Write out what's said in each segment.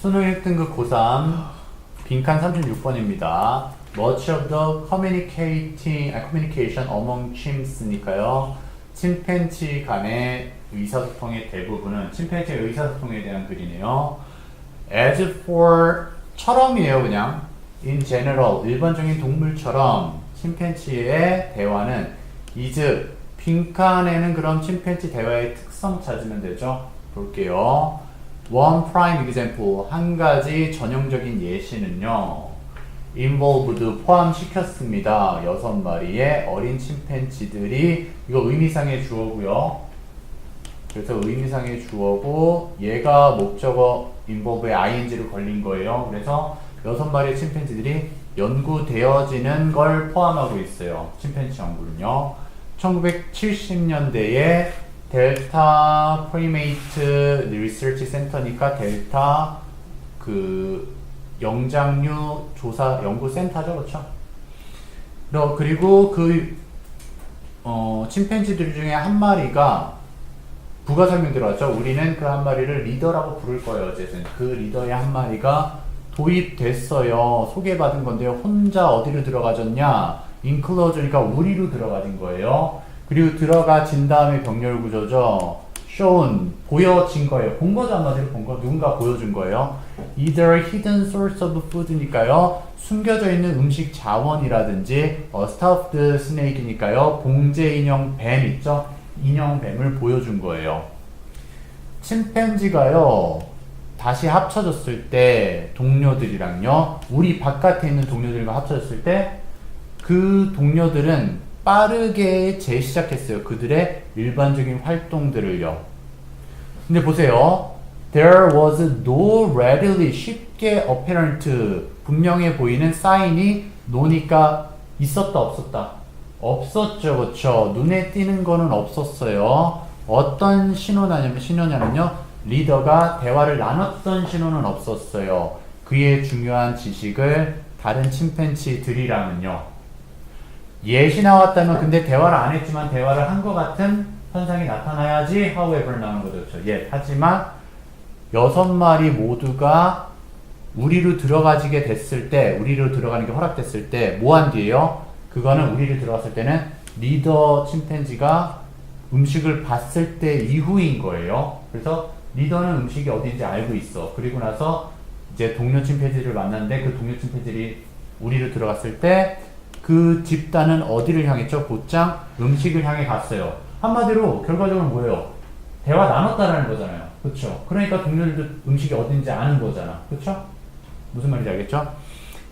수능 1등급 고3 빈칸 36번입니다. Much of the communicating, 아, communication among chimps니까요. 침팬지 간의 의사소통의 대부분은 침팬지의 의사소통에 대한 글이네요. As for 처럼이에요, 그냥. In general, 일반적인 동물처럼 침팬지의 대화는 is 빈칸에는 그럼 침팬지 대화의 특성 찾으면 되죠. 볼게요. One prime example, 한 가지 전형적인 예시는요. involved 포함시켰습니다. 여섯 마리의 어린 침팬지들이 이거 의미상의 주어고요. 그래서 의미상의 주어고 얘가 목적어 involve에 ing를 걸린 거예요. 그래서 여섯 마리의 침팬지들이 연구되어지는 걸 포함하고 있어요. 침팬지 연구는요. 1970년대에 델타 프리메이트 리서치 센터니까 델타 그 영장류 조사 연구 센터죠, 그렇죠? 너 그리고 그 어, 침팬지들 중에 한 마리가 부가 설명 들어왔죠. 우리는 그 한 마리를 리더라고 부를 거예요. 어쨌든 그 리더의 한 마리가 도입됐어요. 소개받은 건데요. 혼자 어디로 들어가졌냐? 인클로저니까 우리로 들어가진 거예요. 그리고 들어가진 다음에 병렬 구조죠. shown 보여진 거예요. 본 거죠 한마디로 본 거. 누군가 보여준 거예요. either hidden source of food니까요. 숨겨져 있는 음식 자원이라든지 어, stuffed snake니까요. 봉제 인형 뱀 있죠? 인형 뱀을 보여준 거예요. 침팬지가요. 다시 합쳐졌을 때 동료들이랑요. 우리 바깥에 있는 동료들과 합쳐졌을 때 그 동료들은 빠르게 재시작했어요. 그들의 일반적인 활동들을요. 근데 보세요. There was no readily 쉽게 apparent 분명해 보이는 사인이 노니까 있었다 없었다 없었죠 그쵸 눈에 띄는 거는 없었어요 어떤 신호냐면 신호냐면요 리더가 대화를 나눴던 신호는 없었어요 그의 중요한 지식을 다른 침팬지들이랑은요 예시 나왔다면 근데 대화를 안 했지만 대화를 한 것 같은 현상이 나타나야지 however 나오는 거죠. 그렇죠? 예. 하지만 여섯 마리 모두가 우리로 들어가지게 됐을 때, 우리로 들어가는 게 허락됐을 때, 뭐 한 뒤에요? 그거는 우리로 들어갔을 때는 리더 침팬지가 음식을 봤을 때 이후인 거예요. 그래서 리더는 음식이 어딘지 알고 있어. 그리고 나서 이제 동료 침팬지를 만났는데 그 동료 침팬지들이 우리로 들어갔을 때 그 집단은 어디를 향했죠? 곧장 음식을 향해 갔어요. 한마디로 결과적으로 뭐예요? 대화 나눴다라는 거잖아요. 그렇죠? 그러니까 동료들도 음식이 어딘지 아는 거잖아. 그렇죠? 무슨 말인지 알겠죠?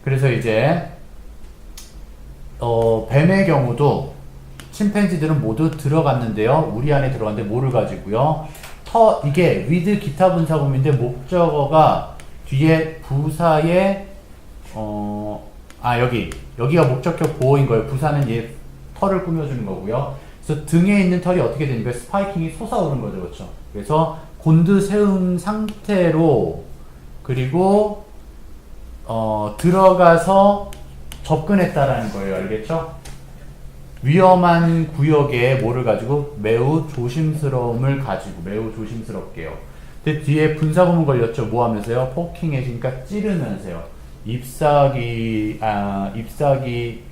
그래서 이제 어, 뱀의 경우도 침팬지들은 모두 들어갔는데요. 우리 안에 들어갔는데 뭐를 가지고요? 터 이게 with 기타 분사구문인데 목적어가 뒤에 부사에 어, 아 여기 여기가 목적격 보호인 거예요. 부사는 얘 털을 꾸며주는 거고요. 그래서 등에 있는 털이 어떻게 되니까 스파이킹이 솟아오른 거죠, 그렇죠? 그래서 곤드 세운 상태로 그리고 어, 들어가서 접근했다라는 거예요, 알겠죠? 위험한 구역에 뭐를 가지고 매우 조심스러움을 가지고 매우 조심스럽게요. 근데 뒤에 분사구문 걸렸죠. 뭐 하면서요? 포킹해지니까 찌르면서요. 잎사귀 아 잎사귀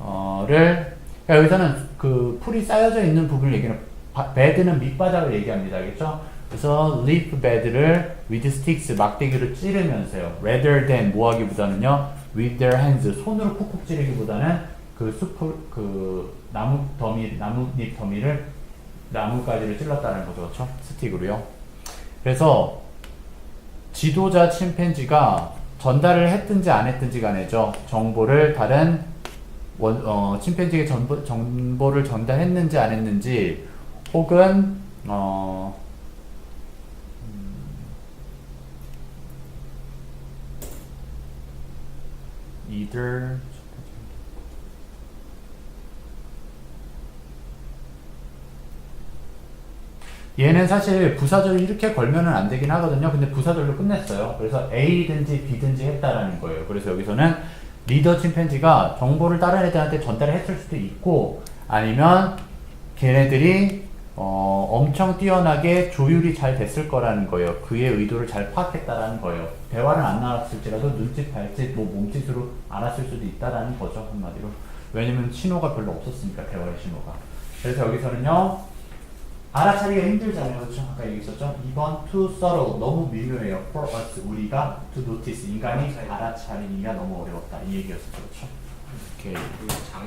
어를 그러니까 여기서는 그 풀이 쌓여져 있는 부분을 얘기하는 베드는 밑바닥을 얘기합니다. 알겠죠? 그래서 leaf bed를 with sticks 막대기로 찌르면서요. rather than 뭐 하기보다는요. with their hands 손으로 쿡쿡 찌르기보다는 그 숲을 그 나무 더미 나뭇잎 더미를 나뭇가지를 찔렀다는 거죠. 그렇죠? 스틱으로요. 그래서 지도자 침팬지가 전달을 했든지 안 했든지 간에죠. 정보를 다른 원, 어, 침팬지에게 정보, 정보를 전달했는지 안 했는지 혹은 어, 음, either 얘는 사실 부사절 이렇게 걸면은 안 되긴 하거든요. 근데 부사절로 끝냈어요. 그래서 A든지 B든지 했다라는 거예요. 그래서 여기서는 리더 침팬지가 정보를 다른 애들한테 전달을 했을 수도 있고 아니면 걔네들이 어, 엄청 뛰어나게 조율이 잘 됐을 거라는 거예요. 그의 의도를 잘 파악했다라는 거예요. 대화를 안 나눴을지라도 눈짓, 발짓, 뭐 몸짓으로 알았을 수도 있다라는 거죠 한마디로. 왜냐면 신호가 별로 없었으니까 대화의 신호가. 그래서 여기서는요 알아차리기가 힘들잖아요, 그렇죠? 아까 얘기했었죠. 2번 too subtle 너무 미묘해요. for us 우리가 to notice 인간이 알아차리기가 너무 어려웠다 이 얘기였었죠, 그렇죠? 오케이. 그장